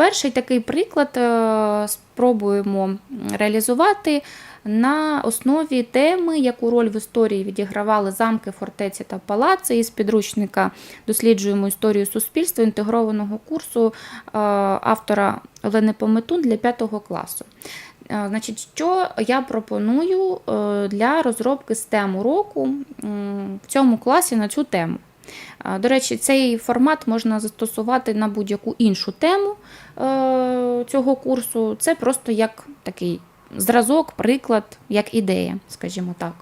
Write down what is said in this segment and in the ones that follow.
Перший такий приклад е, спробуємо реалізувати на основі теми, яку роль в історії відігравали замки, фортеці та палаци із підручника Досліджуємо історію суспільства інтегрованого курсу е, автора Олени Пометун для 5 класу. Е, Значить, що я пропоную для розробки STEM уроку в цьому класі на цю тему? До речі, цей формат можна застосувати на будь-яку іншу тему е, цього курсу. Це просто як такий зразок, приклад, як ідея, скажімо так.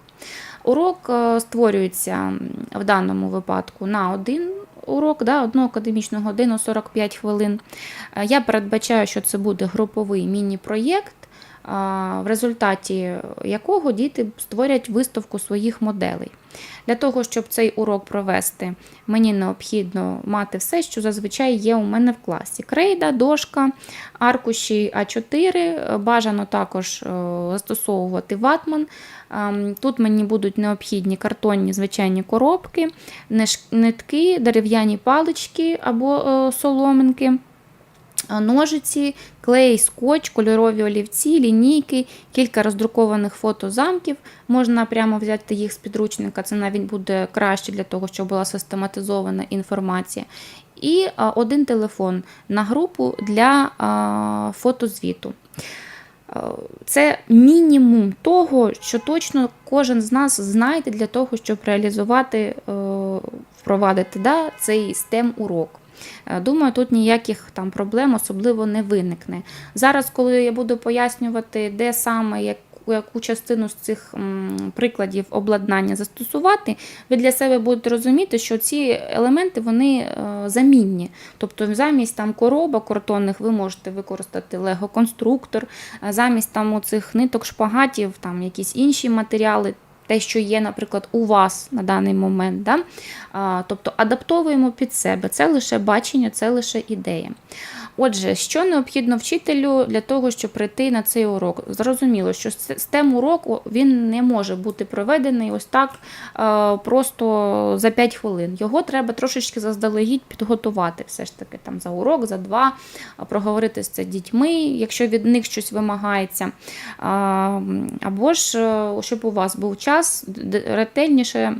Урок е, створюється в даному випадку на один урок, да, одну академічну годину 45 хвилин. Е, Я передбачаю, що це буде груповий міні-проєкт, в результаті якого діти створять виставку своїх моделей. Для того, щоб цей урок провести, мені необхідно мати все, що зазвичай є у мене в класі: крейда, дошка, аркуші А4. Бажано також е, застосовувати ватман. Ем, Тут мені будуть необхідні картонні звичайні коробки, нитки, дерев'яні палички або е, соломинки. А, Ножиці, клей, скотч, кольорові олівці, лінійки, кілька роздрукованих фото замків. Можна прямо взяти їх з підручника, це навіть буде краще для того, щоб була систематизована інформація. І один телефон на групу для фотозвіту. Е, Це мінімум того, що точно кожен з нас знайде для того, щоб реалізувати, е, впровадити да, цей STEM урок. Е, Думаю, тут ніяких там проблем особливо не виникне. Зараз, коли я буду пояснювати, де саме яку, яку частину з цих прикладів обладнання застосувати, ви для себе будете розуміти, що ці елементи вони е, замінні. Тобто замість там коробок картонних ви можете використати лего-конструктор, замість там оцих ниток шпагатів, там якісь інші матеріали. Те, що є, наприклад, у вас на даний момент, да? тобто адаптовуємо під себе. Це лише бачення, це лише ідея. Отже, що необхідно вчителю для того, щоб прийти на цей урок? Зрозуміло, що STEM урок він не може бути проведений ось так е, просто за 5 хвилин. Його треба трошечки заздалегідь підготувати, все ж таки там за урок, за два, проговорити з це дітьми, якщо від них щось вимагається. Або ж е, щоб у вас був час ретельніше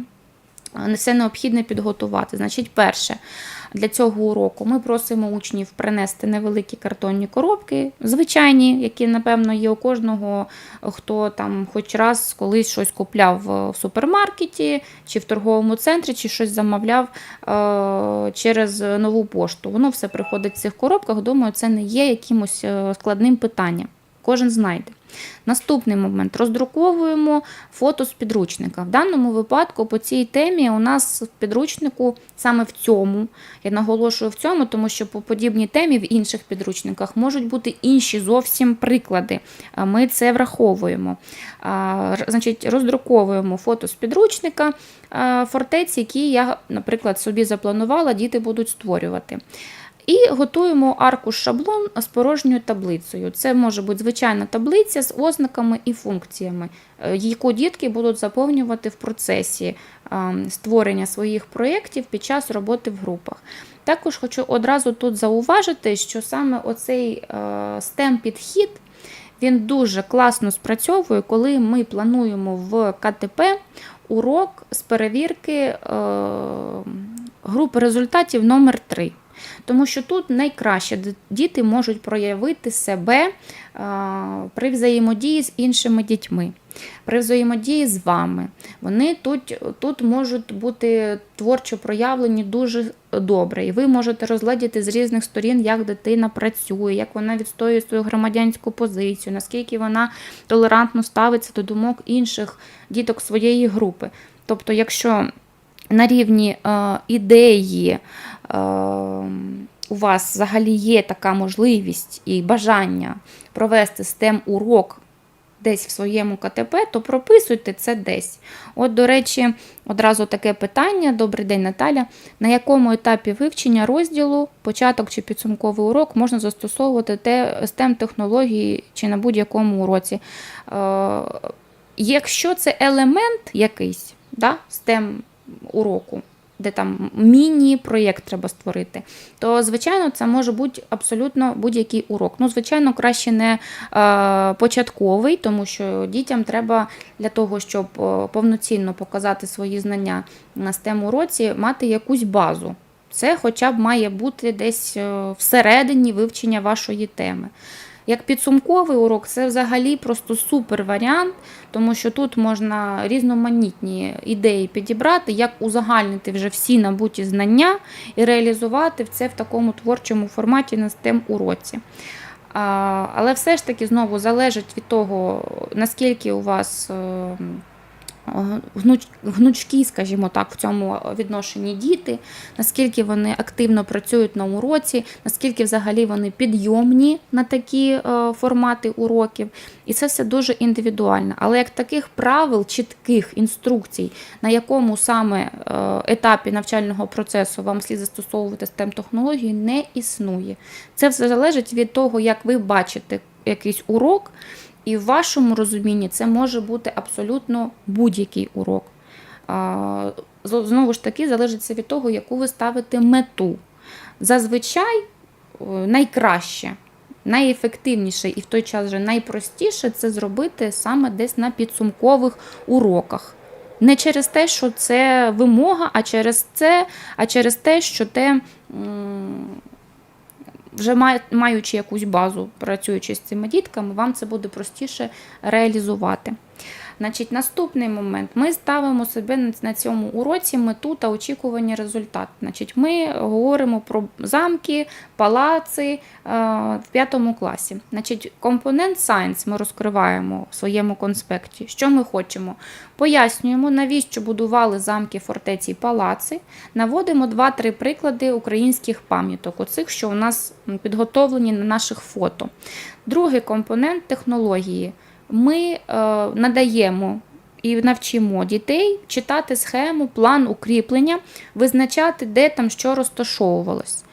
все необхідне підготувати. Значить, перше, для цього уроку ми просимо учнів принести невеликі картонні коробки, звичайні, які, напевно, є у кожного, хто там хоч раз колись щось купляв е, в супермаркеті чи в торговому центрі, чи щось замовляв е, через нову пошту. Воно все приходить в цих коробках. Думаю, це не є якимось е, складним питанням. Кожен знайде. Наступний момент роздруковуємо фото з підручника. В даному випадку по цій темі у нас в підручнику саме в цьому, я наголошую в цьому, тому що по подібній темі в інших підручниках можуть бути інші зовсім приклади. Ми це враховуємо. Значить, роздруковуємо фото з підручника а, фортеці, які я, наприклад, собі запланувала, діти будуть створювати. І готуємо аркуш шаблон з порожньою таблицею. Це може бути звичайна таблиця з ознаками і функціями, е, яку дітки будуть заповнювати в процесі е, створення своїх проєктів під час роботи в групах. Також хочу одразу тут зауважити, що саме оцей STEM підхід він дуже класно спрацьовує, коли ми плануємо в КТП урок з перевірки е, групи результатів номер 3 тому що тут найкраще діти можуть проявити себе при взаємодії з іншими дітьми, при взаємодії з вами. Вони тут, тут можуть бути творчо проявлені дуже добре, і ви можете розглядіти з різних сторін, як дитина працює, як вона відстоює свою громадянську позицію, наскільки вона толерантно ставиться до думок інших діток своєї групи. Тобто, якщо на рівні е, ідеї е, у вас взагалі є така можливість і бажання провести STEM урок десь в своєму КТП, то прописуйте це десь. От, до речі, одразу таке питання. Добрий день, Наталя. На якому етапі вивчення розділу, початок чи підсумковий урок можна застосовувати те STEM технології чи на будь-якому уроці? Е, якщо це елемент якийсь, да, STEM уроку, де там міні-проєкт треба створити, то звичайно це може бути абсолютно будь-який урок. Ну, звичайно, краще не е, початковий, тому що дітям треба для того, щоб е, повноцінно показати свої знання на STEM уроці, мати якусь базу. Це хоча б має бути десь е, всередині вивчення вашої теми. Як підсумковий урок, це взагалі просто супер варіант, тому що тут можна різноманітні ідеї підібрати, як узагальнити вже всі набуті знання і реалізувати це в такому творчому форматі на STEM уроці. Але все ж таки знову залежить від того, наскільки у вас е, гнуч- гнучкі, скажімо так, в цьому відношенні діти, наскільки вони активно працюють на уроці, наскільки взагалі вони підйомні на такі е, формати уроків. І це все дуже індивідуально. Але як таких правил, чітких інструкцій, на якому саме е, етапі навчального процесу вам слід застосовувати STEM технології, не існує. Це все залежить від того, як ви бачите якийсь урок. І в вашому розумінні це може бути абсолютно будь-який урок. Знову ж таки, залежить це від того, яку ви ставите мету. Зазвичай найкраще, найефективніше і в той час же найпростіше це зробити саме десь на підсумкових уроках. Не через те, що це вимога, а через це, а через те, що те. Вже маючи якусь базу, працюючи з цими дітками, вам це буде простіше реалізувати. Значить, наступний момент. Ми ставимо себе на- цьому уроці мету та очікування результату. Значить, ми говоримо про замки, палаци е, в п'ятому класі. Значить, компонент Science ми розкриваємо в своєму конспекті. Що ми хочемо? Пояснюємо, навіщо будували замки, фортеці і палаци. Наводимо два-три приклади українських пам'яток, оцих, що у нас підготовлені на наших фото. Другий компонент технології. Ми е, надаємо і навчимо дітей читати схему, план укріплення, визначати, де там що розташовувалось.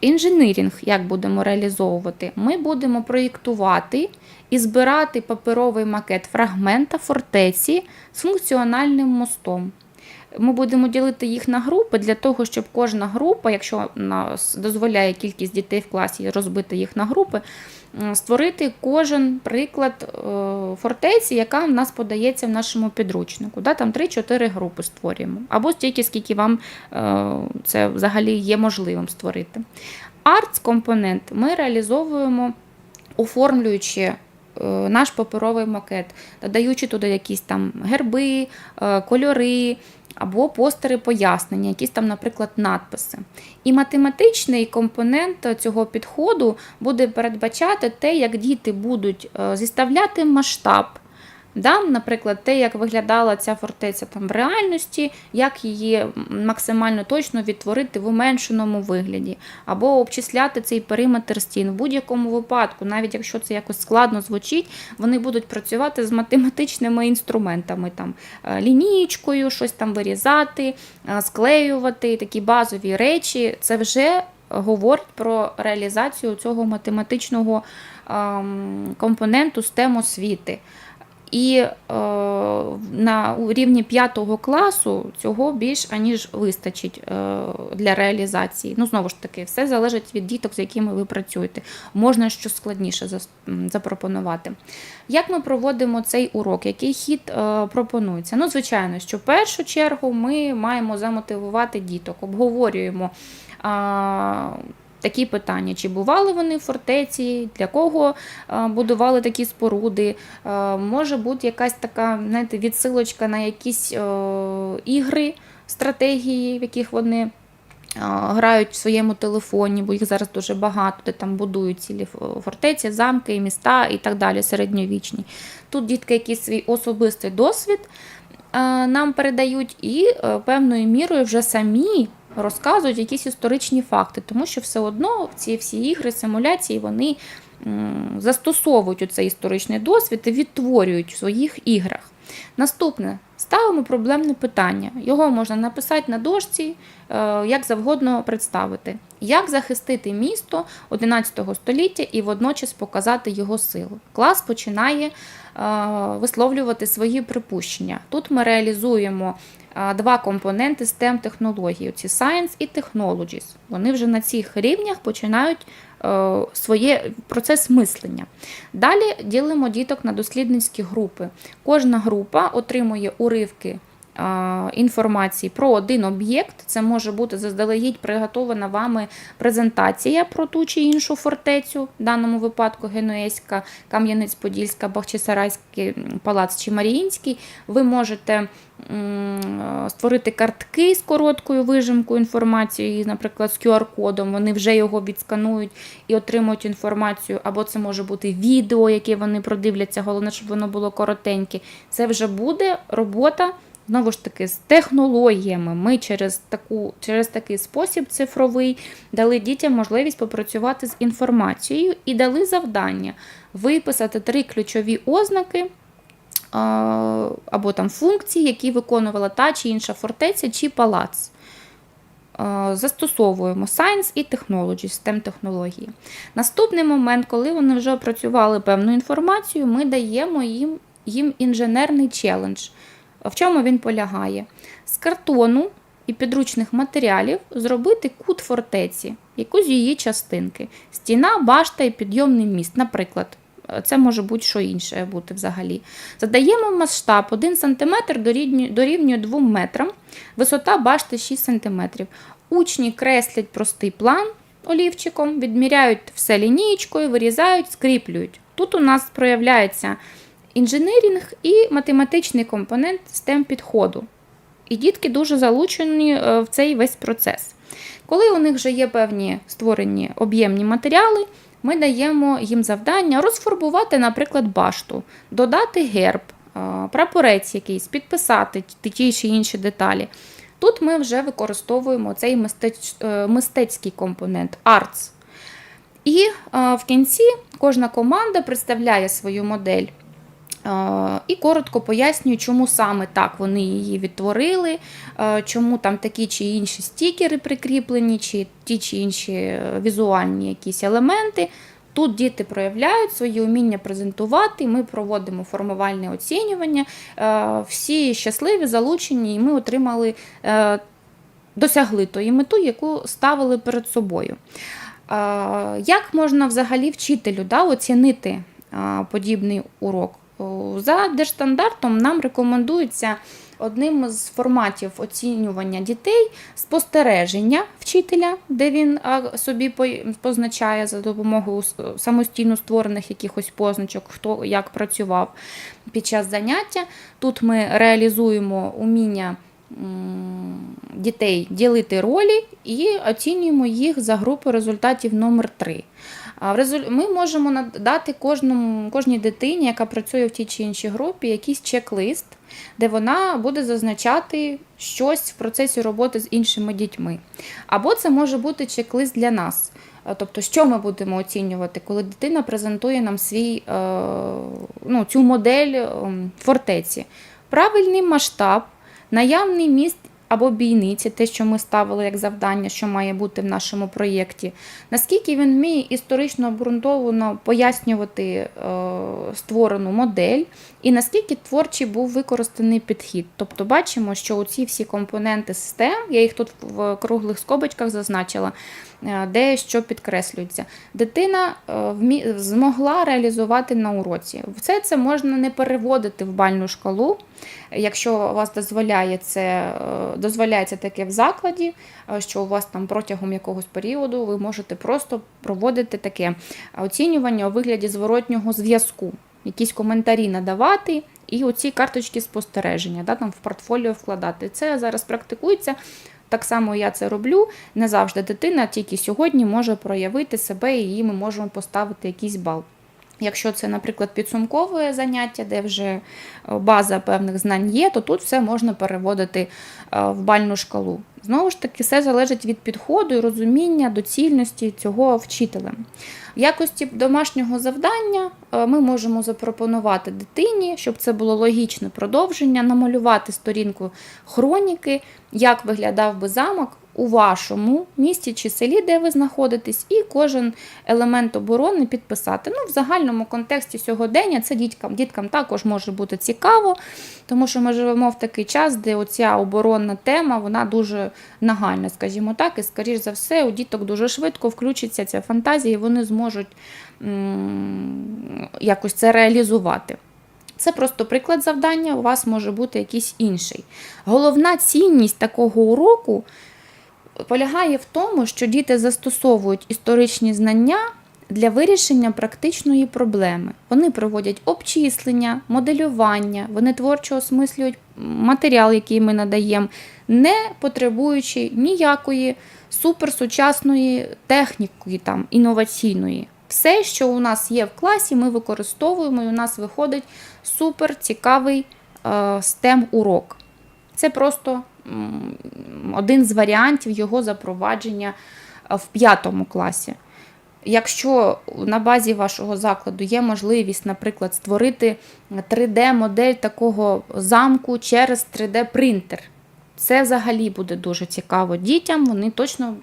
Інженерінг, як будемо реалізовувати, ми будемо проєктувати і збирати паперовий макет фрагмента фортеці з функціональним мостом. Ми будемо ділити їх на групи для того, щоб кожна група, якщо нас дозволяє кількість дітей в класі розбити їх на групи, створити кожен приклад е, фортеці, яка в нас подається в нашому підручнику. Там 3-4 групи створюємо. Або стільки, скільки вам е, це взагалі є можливим створити. Артс компонент ми реалізовуємо, оформлюючи е, наш паперовий макет, додаючи туди якісь там герби, кольори. Або постери пояснення, якісь там, наприклад, надписи. І математичний компонент цього підходу буде передбачати те, як діти будуть е, зіставляти масштаб. Да? Наприклад, те, як виглядала ця фортеця там в реальності, як її максимально точно відтворити в уменшеному вигляді, або обчисляти цей периметр стін. В будь-якому випадку, навіть якщо це якось складно звучить, вони будуть працювати з математичними інструментами, там е, лінійкою, щось там вирізати, е, склеювати, такі базові речі. Це вже говорить про реалізацію цього математичного ем, компоненту STEM освіти. І е, на рівні 5 класу цього більш аніж вистачить е, для реалізації. Ну, знову ж таки, все залежить від діток, з якими ви працюєте. Можна щось складніше запропонувати. Як ми проводимо цей урок? Який хід е, пропонується? Ну, звичайно, що в першу чергу ми маємо замотивувати діток, обговорюємо. А, Такі питання, чи бували вони в фортеці, для кого е, будували такі споруди. Е, Може бути якась така знаєте, відсилочка на якісь е, ігри, стратегії, в яких вони грають в своєму телефоні, бо їх зараз дуже багато, де там будують цілі фортеці, замки, міста і так далі, середньовічні. Тут дітки якийсь свій особистий досвід нам передають і певною мірою вже самі розказують якісь історичні факти, тому що все одно ці всі ігри, симуляції, вони застосовують цей історичний досвід і відтворюють в своїх іграх. Наступне ставимо проблемне питання. Його можна написати на дошці, е, як завгодно представити. Як захистити місто 11 століття і водночас показати його силу? Клас починає е, висловлювати свої припущення. Тут ми реалізуємо два компоненти STEM технологій: ці Science і Technologies. Вони вже на цих рівнях починають е, своє процес мислення. Далі ділимо діток на дослідницькі групи. Кожна група отримує уривки інформації про один об'єкт. Це може бути заздалегідь приготована вами презентація про ту чи іншу фортецю, в даному випадку Генуезька, Кам'янець-Подільська, Бахчисарайський палац чи Маріїнський. Ви можете створити картки з короткою вижимкою інформації, наприклад, з QR-кодом. Вони вже його відсканують і отримують інформацію. Або це може бути відео, яке вони продивляться. Головне, щоб воно було коротеньке. Це вже буде робота. Знову ж таки, з технологіями ми через, таку, через такий спосіб цифровий дали дітям можливість попрацювати з інформацією і дали завдання виписати три ключові ознаки або там функції, які виконувала та чи інша фортеця чи палац. Застосовуємо Science і Technology, STEM технології. Наступний момент, коли вони вже опрацювали певну інформацію, ми даємо їм, їм інженерний челендж. В чому він полягає? З картону і підручних матеріалів зробити кут фортеці, якусь її частинки. Стіна, башта і підйомний міст, наприклад. Це може бути що інше бути взагалі. Задаємо масштаб 1 см дорівнює, дорівнює 2 метрам, висота башти 6 см. Учні креслять простий план олівчиком, відміряють все лінієчкою, вирізають, скріплюють. Тут у нас проявляється інженерінг і математичний компонент STEM підходу. І дітки дуже залучені е, в цей весь процес. Коли у них вже є певні створені об'ємні матеріали, ми даємо їм завдання розфарбувати, наприклад, башту, додати герб, е, прапорець якийсь, підписати ті- чи інші деталі. Тут ми вже використовуємо цей мистеч- е, мистецький компонент артс. І в кінці кожна команда представляє свою модель І коротко пояснюю, чому саме так вони її відтворили, е, чому там такі чи інші стікери прикріплені, чи ті чи інші е, візуальні якісь елементи. Тут діти проявляють свої уміння презентувати, ми проводимо формувальне оцінювання. Е, Всі щасливі, залучені, і ми отримали, е, досягли тої мету, яку ставили перед собою. Е, Як можна взагалі вчителю да, оцінити е, подібний урок? О, За держстандартом нам рекомендується одним з форматів оцінювання дітей спостереження вчителя, де він собі позначає за допомогою самостійно створених якихось позначок, хто як працював під час заняття. Тут ми реалізуємо уміння дітей ділити ролі і оцінюємо їх за групою результатів номер 3. А в резуль... Ми можемо надати кожному, кожній дитині, яка працює в тій чи іншій групі, якийсь чек-лист, де вона буде зазначати щось в процесі роботи з іншими дітьми. Або це може бути чек-лист для нас. Е, Тобто, що ми будемо оцінювати, коли дитина презентує нам свій, е, ну, цю модель ем, фортеці. Правильний масштаб, наявний міст або бійниці, те, що ми ставили як завдання, що має бути в нашому проєкті. Наскільки він вміє історично обґрунтовано пояснювати е, створену модель, і наскільки творчий був використаний підхід. Тобто бачимо, що оці всі компоненти систем, я їх тут в круглих скобочках зазначила, де що підкреслюється. Дитина е, змогла реалізувати на уроці. Все це можна не переводити в бальну шкалу, якщо вас дозволяє це, е, дозволяється таке в закладі, е, що у вас там протягом якогось періоду ви можете просто проводити таке оцінювання у вигляді зворотнього зв'язку, якісь коментарі надавати. І оці карточки спостереження да, там в портфоліо вкладати. Це зараз практикується. Так само я це роблю. Не завжди дитина тільки сьогодні може проявити себе, і їй ми можемо поставити якийсь бал. Якщо це, наприклад, підсумкове заняття, де вже е, база певних знань є, то тут все можна переводити е, в бальну шкалу. Знову ж таки, все залежить від підходу і розуміння доцільності цього вчителя. В якості домашнього завдання е, ми можемо запропонувати дитині, щоб це було логічне продовження, намалювати сторінку хроніки, як виглядав би замок у вашому місті чи селі, де ви знаходитесь, і кожен елемент оборони підписати. Ну, в загальному контексті сьогодення це діткам, діткам також може бути цікаво, тому що ми живемо в такий час, де оця оборонна тема вона дуже нагальна, скажімо так, і скоріш за все, у діток дуже швидко включиться ця фантазія, і вони зможуть м, якось це реалізувати. Це просто приклад завдання, у вас може бути якийсь інший. Головна цінність такого уроку полягає в тому, що діти застосовують історичні знання для вирішення практичної проблеми. Вони проводять обчислення, моделювання, вони творчо осмислюють матеріал, який ми надаємо, не потребуючи ніякої суперсучасної техніки там, інноваційної. Все, що у нас є в класі, ми використовуємо, і у нас виходить супер цікавий е, STEM урок. Це просто один з варіантів його запровадження е, в п'ятому класі. Якщо на базі вашого закладу є можливість, наприклад, створити 3D-модель такого замку через 3D-принтер, це взагалі буде дуже цікаво дітям, вони точно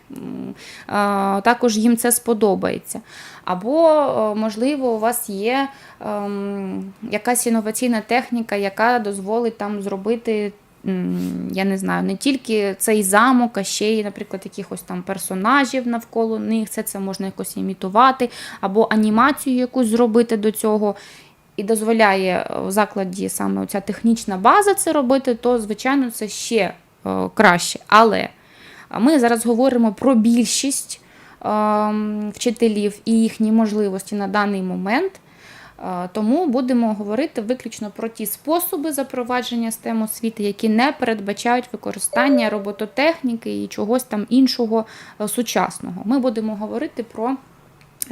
також їм це сподобається. Або, е, можливо, у вас є ем, якась інноваційна техніка, яка дозволить там зробити. Я не знаю, не тільки цей замок, а ще й, наприклад, якихось там персонажів навколо них. Це, це можна якось імітувати, або анімацію якусь зробити до цього. І дозволяє е, в закладі саме ця технічна база це робити, то звичайно це ще е, краще. Але ми зараз говоримо про більшість ем, вчителів і їхні можливості на даний момент. Е, Тому будемо говорити виключно про ті способи запровадження STEM освіти, які не передбачають використання робототехніки і чогось там іншого е, сучасного. Ми будемо говорити про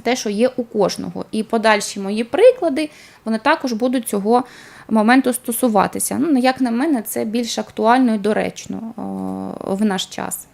те, що є у кожного. І подальші мої приклади, вони також будуть цього моменту стосуватися. Ну, як на мене, це більш актуально і доречно е, в наш час.